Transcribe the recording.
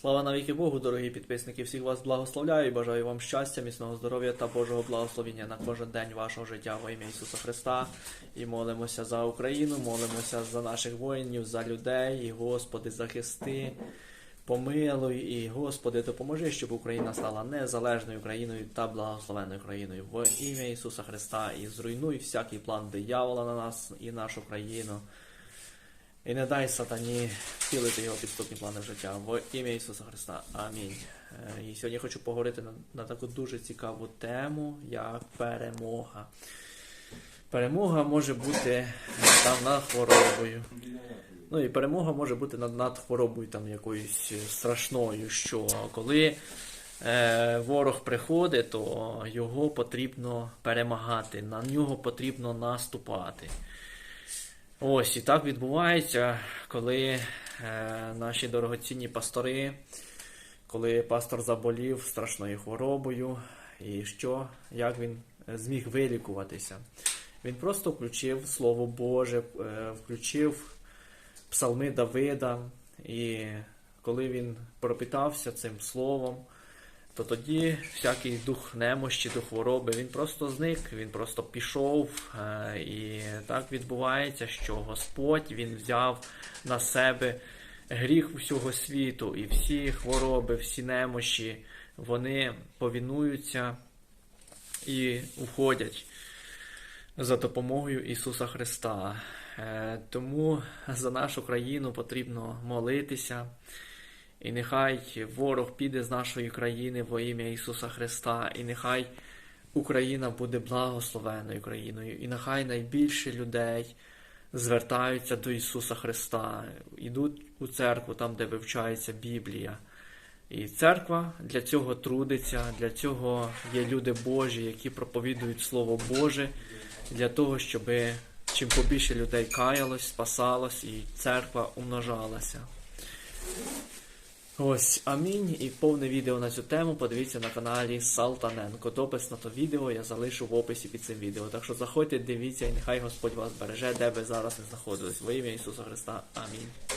Слава навіки Богу, дорогі підписники! Всіх вас благословляю і бажаю вам щастя, міцного здоров'я та Божого благословення на кожен день вашого життя во ім'я Ісуса Христа. І молимося за Україну, молимося за наших воїнів, за людей, і Господи, захисти, помилуй і Господи, допоможи, щоб Україна стала незалежною країною та благословенною країною. Во ім'я Ісуса Христа і зруйнуй всякий план диявола на нас і нашу країну. І не дай сатані втілити його підступні плани в життя. В ім'я Ісуса Христа. Амінь. Е, І сьогодні хочу поговорити на, на таку дуже цікаву тему, як перемога. Перемога може бути там над хворобою. Ну і перемога може бути над, над хворобою там якоюсь страшною, що коли е, ворог приходить, то його потрібно перемагати, на нього потрібно наступати. Ось і так відбувається, коли е, наші дорогоцінні пастори, коли пастор заболів страшною хворобою, і що, як він е, зміг вилікуватися. Він просто включив Слово Боже, е, включив псалми Давида, і коли він пропитався цим словом, то тоді всякий дух немощі, дух хвороби, він просто зник, він просто пішов. е, І так відбувається, що Господь він взяв на себе гріх усього світу, і всі хвороби, всі немощі, вони повінуються і уходять за допомогою Ісуса Христа. Е, Тому за нашу країну потрібно молитися. І нехай ворог піде з нашої країни во ім'я Ісуса Христа, і нехай Україна буде благословеною країною, і нехай найбільше людей звертаються до Ісуса Христа, ідуть у церкву, там, де вивчається Біблія. І церква для цього трудиться, для цього є люди Божі, які проповідують Слово Боже, для того, щоб чим побільше людей каялось, спасалось, і церква умножалася. Ось, амінь. І повне відео на цю тему подивіться на каналі Салтаненко. Допис на то відео я залишу в описі під цим відео. Так що заходьте, дивіться, і нехай Господь вас береже, де ви зараз не знаходились. Во ім'я Ісуса Христа. Амінь.